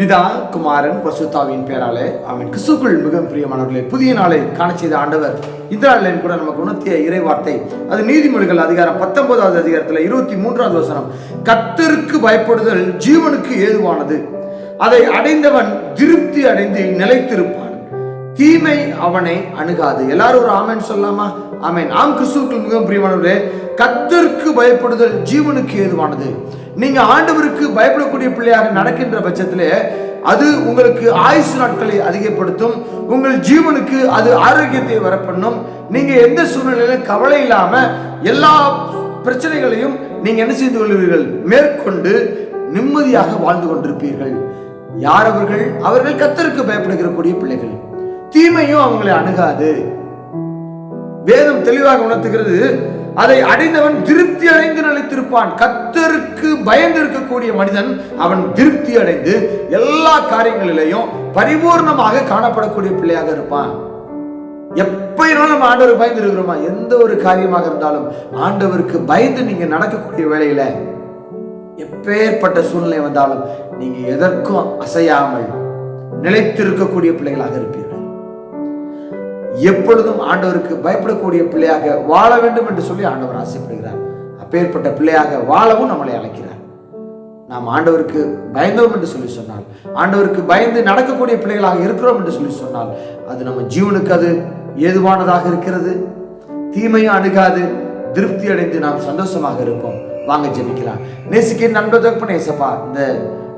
பிதா குமாரன் பசுத்தாவின் பேராலே அவன் கிறிஸ்துக்குள் மிக பிரியமானவர்களே புதிய நாளை காண செய்த ஆண்டவர் இந்த நாளில் கூட நமக்கு உணர்த்திய இறைவார்த்தை. அது நீதிமொழிகள் அதிகாரம் பத்தொன்பதாவது அதிகாரத்தில் இருபத்தி மூன்றாவது வசனம். கத்தருக்கு பயப்படுதல் ஜீவனுக்கு ஏதுவானது. அதை அடைந்தவன் திருப்தி அடைந்து நிலைத்திருப்பான். தீமை அவனை அணுகாது. எல்லாரும் ஒரு ஆமேன் சொல்லலாமா? ஆமேன். ஆம் கிறிஸ்துவுக்குள் மிகவும் பிரியமானவர்களே கத்தருக்கு பயப்படுதல் ஜீவனுக்கு ஏதுவானது. நீங்க ஆண்டவருக்கு பயப்படக்கூடிய பிள்ளையாக நடக்கின்ற பட்சத்தில் அது உங்களுக்கு ஆயுசு நாட்களை அதிகப்படுத்தும் உங்கள் ஜீவனுக்கு அது ஆரோக்கியத்தை வரப்பண்ணும். நீங்க எந்த சூழ்நிலையிலும் கவலை இல்லாம எல்லா பிரச்சனைகளையும் நீங்க என்ன செய்து கொள்வீர்கள்? மேற்கொண்டு நிம்மதியாக வாழ்ந்து கொண்டிருப்பீர்கள். யார் அவர்கள்? அவர்கள் கத்தருக்கு பயப்படுகிற கூடிய பிள்ளைகள். தீமையும் அவங்களை அணுகாது. வேதம் தெளிவாக உணர்த்துகிறது. அதை அடைந்தவன் திருப்தி அடைந்து நிலைத்திருப்பான். கத்தருக்கு பயந்து இருக்கக்கூடிய மனிதன் அவன் திருப்தி அடைந்து எல்லா காரியங்களிலேயும் பரிபூர்ணமாக காணப்படக்கூடிய பிள்ளையாக இருப்பான். எப்பயினாலும் நம்ம ஆண்டவர் பயந்து இருக்கிறோமா? எந்த ஒரு காரியமாக இருந்தாலும் ஆண்டவருக்கு பயந்து நீங்க நடக்கக்கூடிய வேலையில எப்பேற்பட்ட சூழ்நிலை வந்தாலும் நீங்க எதற்கும் அசையாமல் நிலைத்திருக்கக்கூடிய பிள்ளைகளாக இருப்பீர்கள். எப்பொழுதும் ஆண்டவருக்கு பயப்படக்கூடிய பிள்ளையாக வாழ வேண்டும் என்று சொல்லி ஆண்டவர் ஆசைப்படுகிறார். அப்பேற்பட்ட பிள்ளையாக வாழவும் நம்மளை அழைக்கிறார். நாம் ஆண்டவருக்கு பயந்தோம் என்று சொல்லி சொன்னால் ஆண்டவருக்கு பயந்து நடக்கக்கூடிய பிள்ளைகளாக இருக்கிறோம் என்று சொல்லி சொன்னால் அது நம்ம ஜீவனுக்கு அது ஏதுவானதாக இருக்கிறது? தீமையும் அணுகாது. திருப்தி அடைந்து நாம் சந்தோஷமாக இருப்போம். வாங்க ஜெபிக்கலாம். நேசிக்கே நண்பர் தகப்பனே ஏசப்பா இந்த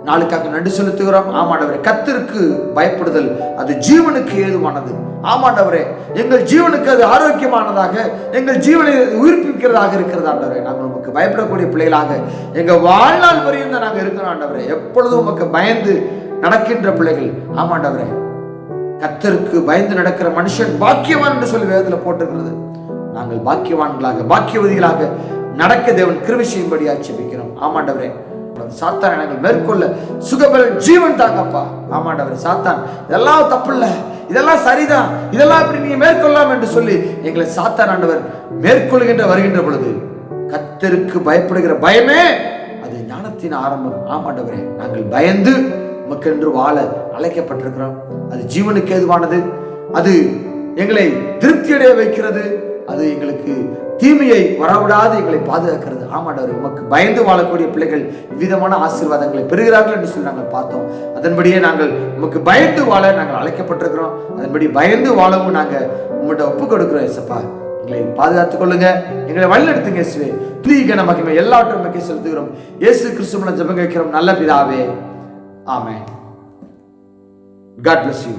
நாளுக்காக நன்றி செலுத்துகிறோம். ஆமாண்டவரே கத்திற்கு பயப்படுதல் அது ஜீவனுக்கு ஏதுவானது. ஆமாண்டவரே எங்கள் ஜீவனுக்கு அது ஆரோக்கியமானதாக எங்கள் ஜீவனை உயிர்ப்பிக்கிறதாக இருக்கிறது ஆண்டவரே. நாங்கள் உமக்கு பயப்படக்கூடிய பிள்ளைகளாக எங்கள் வாழ்நாள் வரையும் தான் நாங்கள் இருக்கிறோம் ஆண்டவரே. எப்பொழுதும் உமக்கு பயந்து நடக்கின்ற பிள்ளைகள் ஆமாண்டவரே. கத்தருக்கு பயந்து நடக்கிற மனுஷன் பாக்கியவான் என்று சொல்லி வேதத்தில் போட்டிருக்கிறது. நாங்கள் பாக்கியவான்களாக பாக்கியவதிகளாக நடக்க தேவன் கிருவி செய்யும்படி ஆட்சேபிக்கிறோம் ஆமாண்டவரே. சாத்தான் எனக்கு மேற்கொள்ள. சுகபலன் ஜீவன் தாங்கப்பா. ஆமாண்டவர் சாத்தான். இதெல்லாம் தப்பு இல்லை இதெல்லாம் சரிதான். இதெல்லாம் இப்படி நீங்க மேற்கொள்ளலாம் என்று சொல்லி எங்களை சாத்தான் ஆண்டவர் மேற்கொள்கின்ற வருகின்ற பொழுது கத்தருக்கு பயப்படுகிற பயமே அது ஞானத்தின் ஆரம்பம். ஆமாண்டவரே நாங்கள் பயந்து உமக்கென்று வாழ அழைக்கப்பட்டிருக்கிறோம். அது ஜீவனுக்கு ஏதுவானது? அது எங்களை திருப்தியடைய வைக்கிறது. அது எங்களுக்கு தீமையை வரவிடாது எங்களை பாதுகாக்கிறது. ஆமாண்டவர் உமக்கு பயந்து வாழக்கூடிய பிள்ளைகள் விதமான ஆசீர்வாதங்களை பெறுகிறார்கள் என்று சொல்லி நாங்கள் பார்த்தோம். அதன்படியே நாங்கள் உமக்கு பயந்து வாழ நாங்கள் அழைக்கப்பட்டிருக்கிறோம். அதன்படி பயந்து வாழவும் நாங்கள் உங்கள்கிட்ட ஒப்பு கொடுக்குறோம் எசப்பா எங்களை பாதுகாத்துக் கொள்ளுங்க. எங்களை வழிநடத்துங்க இயேசுவே. துதிக்க மகிமை எல்லாவற்றும் மக்கள் செலுத்துகிறோம். இயேசு கிறிஸ்துவனை ஜெபம் கேட்கிறோம். நல்ல பிதாவே. ஆமே காட் பிளஸ் யூ